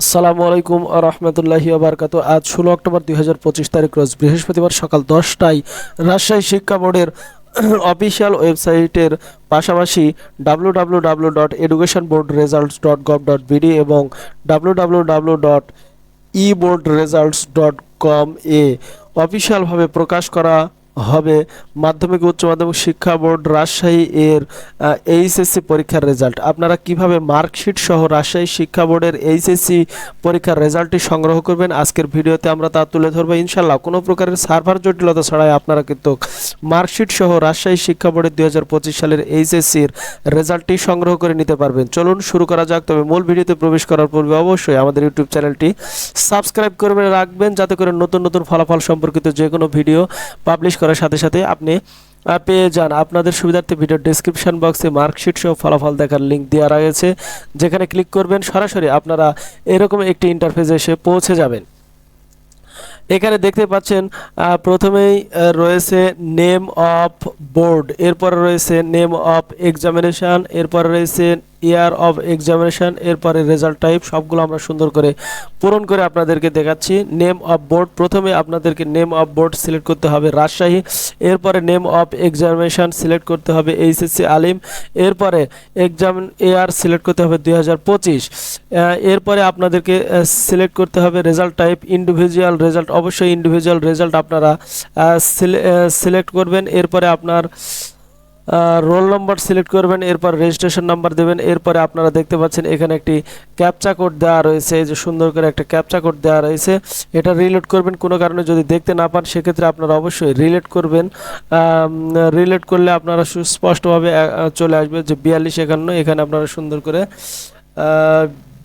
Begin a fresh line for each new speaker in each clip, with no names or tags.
আসসালামু আলাইকুম রহমতুল্লাহি আবরকাত আজ ষোলো অক্টোবর দুই হাজার পঁচিশ তারিখ, রোজ বৃহস্পতিবার সকাল দশটায় রাজশাহী শিক্ষা বোর্ডের অফিসিয়াল ওয়েবসাইটের পাশাপাশি W W W dot education board results dot gov dot BD এবং W W W dot e board results dot com এ অফিসিয়ালভাবে প্রকাশ করা হবে। মাধ্যমিক, উচ্চ মাধ্যমিক শিক্ষা বোর্ড রাজশাহী এর এইচএসসি পরীক্ষার রেজাল্ট আপনারা কীভাবে মার্কশিট সহ রাজশাহী শিক্ষা বোর্ডের এইচএসসি পরীক্ষার রেজাল্টটি সংগ্রহ করবেন, আজকের ভিডিওতে আমরা তা তুলে ধরবো ইনশাল্লাহ কোনো প্রকারের সার্ভার জটিলতা ছাড়াই আপনারা কিন্তু মার্কশিট সহ রাজশাহী শিক্ষা বোর্ডের দুই হাজার পঁচিশ সালের এইচএসসির রেজাল্টটি সংগ্রহ করে নিতে পারবেন। চলুন শুরু করা যাক, তবে মূল ভিডিওতে প্রবেশ করার পূর্বে অবশ্যই আমাদের ইউটিউব চ্যানেলটি সাবস্ক্রাইব করবেন রাখবেন, যাতে করে নতুন নতুন ফলাফল সম্পর্কিত যে কোনো ভিডিও পাবলিশ করার সাথে সাথে আপনি পেয়ে যান। আপনাদের সুবিধার্থে ভিডিও ডিসক্রিপশান বক্সে মার্কশিট সহ ফলাফল দেখার লিঙ্ক দেওয়া রয়েছে। যেখানে ক্লিক করবেন, সরাসরি আপনারা এরকম একটি ইন্টারফেসে এসে পৌঁছে যাবেন। এখানে দেখতে পাচ্ছেন প্রথমেই রয়েছে নেম অফ বোর্ড এরপরে রয়েছে নেম অফ এক্সামিনেশন এরপর রয়েছে ইয়ার অফ এক্সামিনেশন এরপরে রেজাল্ট টাইপ সবগুলো আমরা সুন্দর করে পূরণ করে আপনাদেরকে দেখাচ্ছি। নেম অফ বোর্ড প্রথমে আপনাদেরকে নেম অফ বোর্ড সিলেক্ট করতে হবে রাজশাহী, এরপরে নেম অফ এক্সামিনেশন সিলেক্ট করতে হবে এইচএসসি আলিম, এরপরে এক্সাম এয়ার সিলেক্ট করতে হবে দুই হাজার পঁচিশ। এরপরে আপনাদেরকে সিলেক্ট করতে হবে রেজাল্ট টাইপ ইন্ডিভিজুয়াল রেজাল্ট অবশ্যই ইন্ডিভিজুয়াল রেজাল্ট আপনারা সিলেক্ট করবেন। এরপরে আপনার রোল নম্বর সিলেক্ট করবেন। এরপর রেজিস্ট্রেশন নাম্বার দেবেন। এরপরে আপনারা দেখতে পাচ্ছেন এখানে একটি ক্যাপচা কোড দেওয়া রয়েছে। যে সুন্দর করে একটা ক্যাপচা কোড দেওয়া রয়েছে। এটা রিলেট করবেন। কোনো কারণে যদি দেখতে না পান, সেক্ষেত্রে আপনারা অবশ্যই রিলেট করবেন। রিলেট করলে আপনারা সুস্পষ্টভাবে চলে আসবে যে বিয়াল্লিশ একান্ন। এখানে আপনারা সুন্দর করে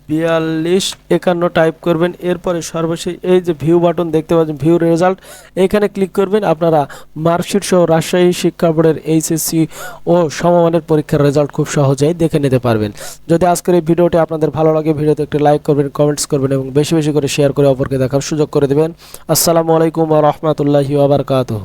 বিয়াল্লিশ, একান্ন টাইপ করবেন। এরপরে সর্বশেষ এই যে ভিউ বাটন দেখতে পাচ্ছেন ভিউ রেজাল্ট এখানে ক্লিক করবেন আপনারা মার্কশিট সহ রাজশাহী শিক্ষা বোর্ডের এইচএসসি ও সমমানের পরীক্ষার রেজাল্ট খুব সহজেই দেখে নিতে পারবেন। যদি আজকের এই ভিডিওটি আপনাদের ভালো লাগে, ভিডিওতে একটি লাইক করবেন কমেন্টস করবেন এবং বেশি বেশি করে শেয়ার করে অপরকে দেখার সুযোগ করে দেবেন। আসসালামু আলাইকুম রহমতুল্লাহি আবরকাতহ